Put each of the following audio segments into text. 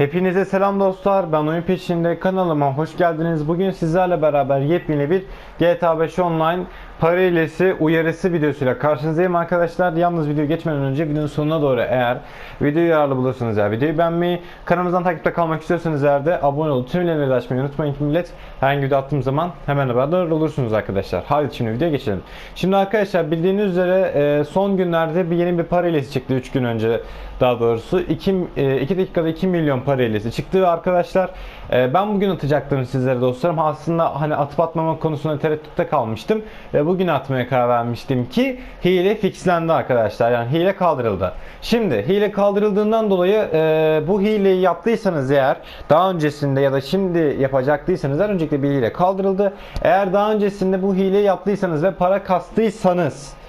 Hepinize selam dostlar. Ben Oyun Peşinde kanalıma hoş geldiniz. Bugün sizlerle beraber yepyeni bir GTA 5 Online para hilesi uyarısı videosuyla karşınızdayım arkadaşlar. Yalnız video geçmeden önce videonun sonuna doğru eğer videoyu yararlı bulursanız eğer videoyu beğenmeyi, kanalımızdan takipte kalmak istiyorsanız eğer de abone olup tüm bildirimleri açmayı unutmayın ki millet herhangi video attığım zaman hemen haberdar olursunuz arkadaşlar. Hadi şimdi videoya geçelim. Şimdi arkadaşlar bildiğiniz üzere e, son günlerde bir yeni bir para hilesi çıktı 3 gün önce daha doğrusu 2, 2 dakikada 2 milyon para hilesi çıktı arkadaşlar. E, ben bugün atacaktım sizlere dostlarım. Aslında hani atıp atmama konusunda tereddütte kalmıştım. Ve bugün atmaya karar vermiştim ki hile fixlendi arkadaşlar. Yani hile kaldırıldı. Şimdi hile kaldırıldığından dolayı e, bu hileyi yaptıysanız eğer daha öncesinde ya da şimdi yapacaktıysanız eğer öncelikle bir hile kaldırıldı. Eğer daha öncesinde bu hileyi yaptıysanız ve para kastıysanız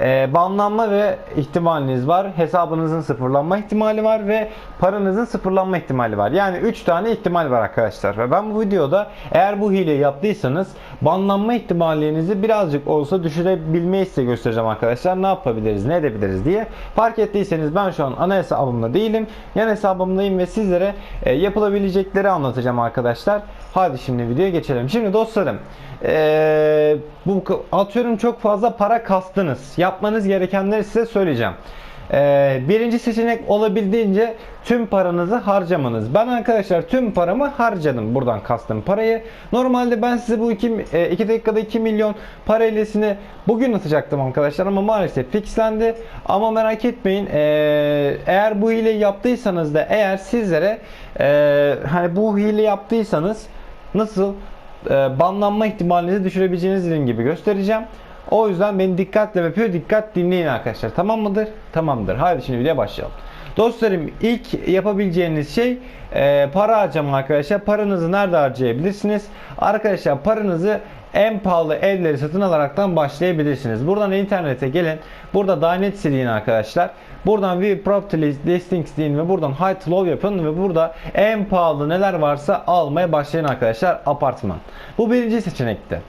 e, banlanma ve ihtimaliniz var. Hesabınızın sıfırlanma ihtimali var ve paranızın sıfırlanma ihtimali var. Yani 3 tane ihtimal var arkadaşlar. Ve ben bu videoda eğer bu hileyi yaptıysanız banlanma ihtimalinizi birazcık olsa düşürebilmeyi size göstereceğim arkadaşlar. Ne yapabiliriz, ne edebiliriz diye. Fark ettiyseniz ben şu an ana hesabımda değilim. Yan hesabımdayım ve sizlere e, yapılabilecekleri anlatacağım arkadaşlar. Hadi şimdi videoya geçelim. Şimdi dostlarım ee, bu atıyorum çok fazla para kastınız. Yapmanız gerekenleri size söyleyeceğim. Ee, birinci seçenek olabildiğince tüm paranızı harcamanız. Ben arkadaşlar tüm paramı harcadım buradan kastım parayı. Normalde ben size bu 2 2 dakikada 2 milyon para hilesini bugün atacaktım arkadaşlar ama maalesef fixlendi. Ama merak etmeyin ee, eğer bu hile yaptıysanız da eğer sizlere ee, hani bu hile yaptıysanız nasıl e, banlanma ihtimalinizi düşürebileceğiniz gibi göstereceğim. O yüzden beni dikkatle ve pür dikkat dinleyin arkadaşlar. Tamam mıdır? Tamamdır. Haydi şimdi videoya başlayalım. Dostlarım ilk yapabileceğiniz şey e, para harcama arkadaşlar. Paranızı nerede harcayabilirsiniz? Arkadaşlar paranızı en pahalı evleri satın alaraktan başlayabilirsiniz. Buradan internete gelin. Burada Dynet deyin arkadaşlar. Buradan View Property Listings deyin ve buradan High to Low yapın ve burada en pahalı neler varsa almaya başlayın arkadaşlar apartman. Bu birinci seçenekti.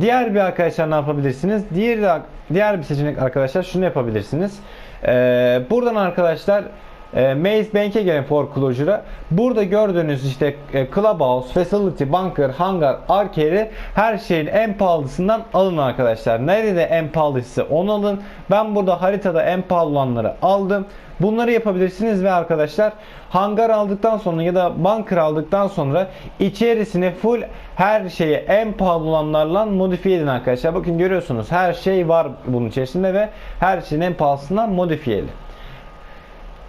Diğer bir arkadaşlar ne yapabilirsiniz? Diğer diğer bir seçenek arkadaşlar şunu yapabilirsiniz. Ee, buradan arkadaşlar e, Maze Bank'e gelin foreclosure'a. Burada gördüğünüz işte e, Clubhouse, Facility, Bunker, Hangar, Arcade'i her şeyin en pahalısından alın arkadaşlar. Nerede en pahalısı onu alın. Ben burada haritada en pahalı olanları aldım. Bunları yapabilirsiniz ve arkadaşlar hangar aldıktan sonra ya da bunker aldıktan sonra içerisine full her şeyi en pahalı olanlarla modifiye edin arkadaşlar. Bakın görüyorsunuz her şey var bunun içerisinde ve her şeyin en pahalısından modifiyeli.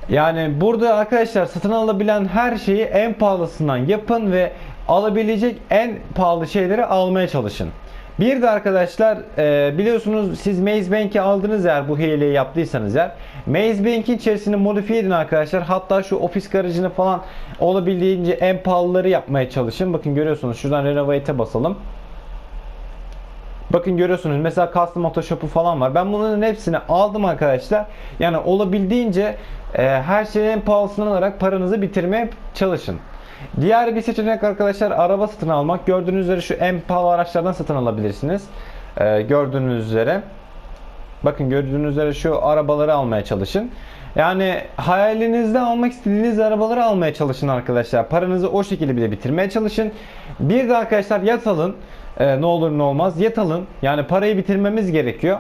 Yani burada arkadaşlar satın alabilen her şeyi en pahalısından yapın ve alabilecek en pahalı şeyleri almaya çalışın. Bir de arkadaşlar e, biliyorsunuz siz Maze Bank'i aldınız eğer bu hileyi yaptıysanız eğer Maze Bank'in içerisini modifiye edin arkadaşlar. Hatta şu ofis garajını falan olabildiğince en pahalıları yapmaya çalışın. Bakın görüyorsunuz şuradan Renovate'e basalım. Bakın görüyorsunuz mesela custom Photoshop'u falan var. Ben bunların hepsini aldım arkadaşlar. Yani olabildiğince e, her şeyin pahalısını alarak paranızı bitirmeye çalışın. Diğer bir seçenek arkadaşlar araba satın almak. Gördüğünüz üzere şu en pahalı araçlardan satın alabilirsiniz. E, gördüğünüz üzere. Bakın gördüğünüz üzere şu arabaları almaya çalışın. Yani hayalinizde almak istediğiniz arabaları almaya çalışın arkadaşlar. Paranızı o şekilde bile bitirmeye çalışın. Bir de arkadaşlar yat alın. Ee, ne olur ne olmaz. Yat alın. Yani parayı bitirmemiz gerekiyor.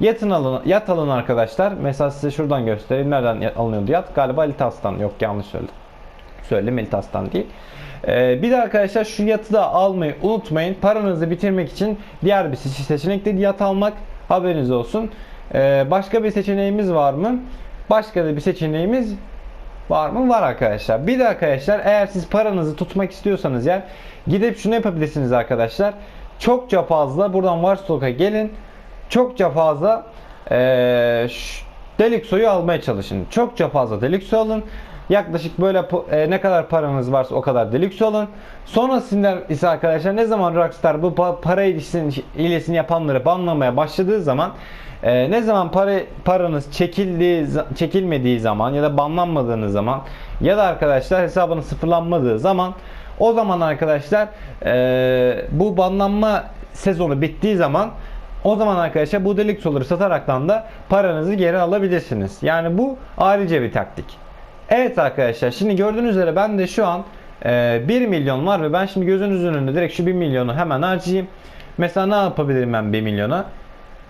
Yatın alın, yat alın arkadaşlar. Mesela size şuradan göstereyim. Nereden alınıyordu yat? Galiba Litas'tan. Yok yanlış söyledim. Söyledim Litas'tan değil. Ee, bir de arkadaşlar şu yatı da almayı unutmayın. Paranızı bitirmek için diğer bir seçenek de yat almak. Haberiniz olsun. Ee, başka bir seçeneğimiz var mı? Başka da bir seçeneğimiz var mı? Var arkadaşlar. Bir de arkadaşlar eğer siz paranızı tutmak istiyorsanız yer gidip şunu yapabilirsiniz arkadaşlar. Çokça fazla buradan Warstock'a gelin. Çokça fazla ee, Delixo'yu almaya çalışın. Çokça fazla Delixo alın. Yaklaşık böyle e, ne kadar paranız varsa o kadar Delixo alın. Sonrasında ise arkadaşlar ne zaman Rockstar bu pa- para ilişkisini yapanları banlamaya başladığı zaman ee, ne zaman para paranız çekildiği çekilmediği zaman ya da banlanmadığınız zaman ya da arkadaşlar hesabınız sıfırlanmadığı zaman o zaman arkadaşlar e, bu banlanma sezonu bittiği zaman o zaman arkadaşlar bu delik soları sataraktan da paranızı geri alabilirsiniz. Yani bu ayrıca bir taktik. Evet arkadaşlar şimdi gördüğünüz üzere ben de şu an e, 1 milyon var ve ben şimdi gözünüzün önünde direkt şu 1 milyonu hemen harcayayım. Mesela ne yapabilirim ben 1 milyona?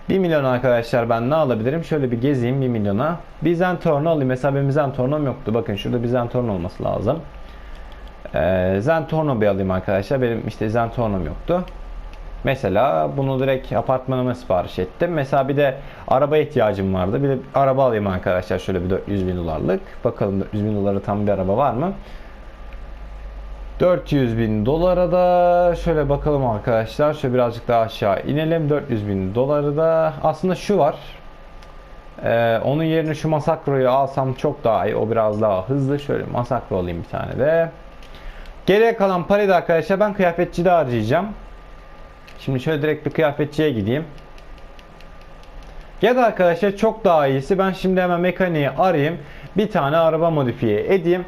1 milyon arkadaşlar ben ne alabilirim? Şöyle bir gezeyim 1 milyona. Bizantorno alayım. Mesela benim Bizantorno'm yoktu. Bakın şurada Bizantorno olması lazım. Ee, Zentorno bir alayım arkadaşlar. Benim işte Zentorno'm yoktu. Mesela bunu direkt apartmanıma sipariş ettim. Mesela bir de araba ihtiyacım vardı. Bir de araba alayım arkadaşlar. Şöyle bir 400 bin dolarlık. Bakalım 400 bin dolara tam bir araba var mı? 400 bin dolara da şöyle bakalım arkadaşlar. Şöyle birazcık daha aşağı inelim. 400 bin doları da aslında şu var. Ee, onun yerine şu Masakro'yu alsam çok daha iyi. O biraz daha hızlı. Şöyle Masakro alayım bir tane de. Geriye kalan parayı da arkadaşlar ben kıyafetçide harcayacağım. Şimdi şöyle direkt bir kıyafetçiye gideyim. Ya da arkadaşlar çok daha iyisi ben şimdi hemen mekaniği arayayım. Bir tane araba modifiye edeyim.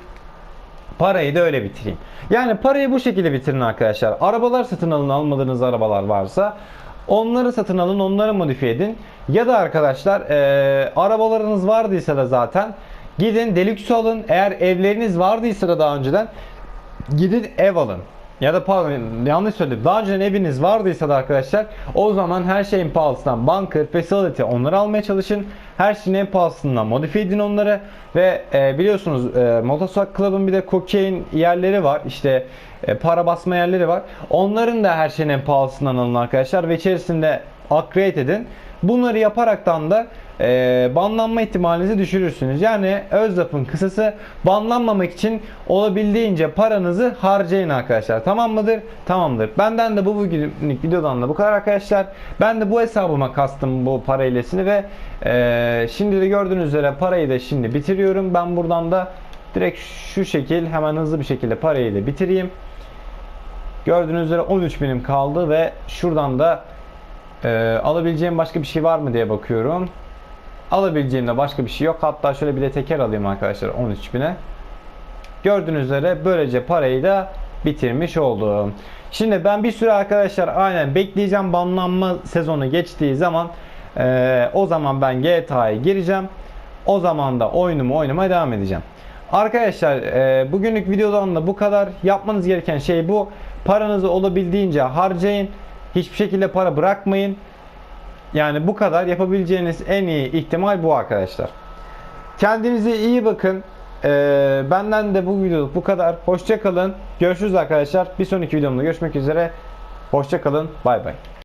Parayı da öyle bitireyim. Yani parayı bu şekilde bitirin arkadaşlar. Arabalar satın alın almadığınız arabalar varsa onları satın alın onları modifiye edin. Ya da arkadaşlar eee, arabalarınız vardıysa da zaten gidin Deluxe alın. Eğer evleriniz vardıysa da daha önceden gidin ev alın. Ya da pardon yanlış söyledim. Daha önceden eviniz vardıysa da arkadaşlar o zaman her şeyin pahalısından bunker, facility onları almaya çalışın. Her şeyin en pahalısından modifiye edin onları. Ve e, biliyorsunuz e, Motosak Club'ın bir de cocaine yerleri var. İşte e, para basma yerleri var. Onların da her şeyin en pahalısından alın arkadaşlar. Ve içerisinde upgrade edin. Bunları yaparaktan da e, banlanma ihtimalinizi düşürürsünüz. Yani öz lafın kısası banlanmamak için olabildiğince paranızı harcayın arkadaşlar. Tamam mıdır? Tamamdır. Benden de bu bugünlük videodan da bu kadar arkadaşlar. Ben de bu hesabıma kastım bu para ilesini ve e, şimdi de gördüğünüz üzere parayı da şimdi bitiriyorum. Ben buradan da direkt şu şekil hemen hızlı bir şekilde parayı da bitireyim. Gördüğünüz üzere 13 binim kaldı ve şuradan da ee, alabileceğim başka bir şey var mı diye bakıyorum. Alabileceğim de başka bir şey yok. Hatta şöyle bir de teker alayım arkadaşlar 13.000'e. Gördüğünüz üzere böylece parayı da bitirmiş oldum. Şimdi ben bir süre arkadaşlar aynen bekleyeceğim banlanma sezonu geçtiği zaman ee, o zaman ben GTA'ya gireceğim. O zaman da oyunumu oynamaya devam edeceğim. Arkadaşlar e, bugünlük videodan da bu kadar. Yapmanız gereken şey bu. Paranızı olabildiğince harcayın. Hiçbir şekilde para bırakmayın. Yani bu kadar yapabileceğiniz en iyi ihtimal bu arkadaşlar. Kendinize iyi bakın. Ee, benden de bu videoluk bu kadar. Hoşça kalın. Görüşürüz arkadaşlar. Bir sonraki videomda görüşmek üzere. Hoşça kalın. Bay bay.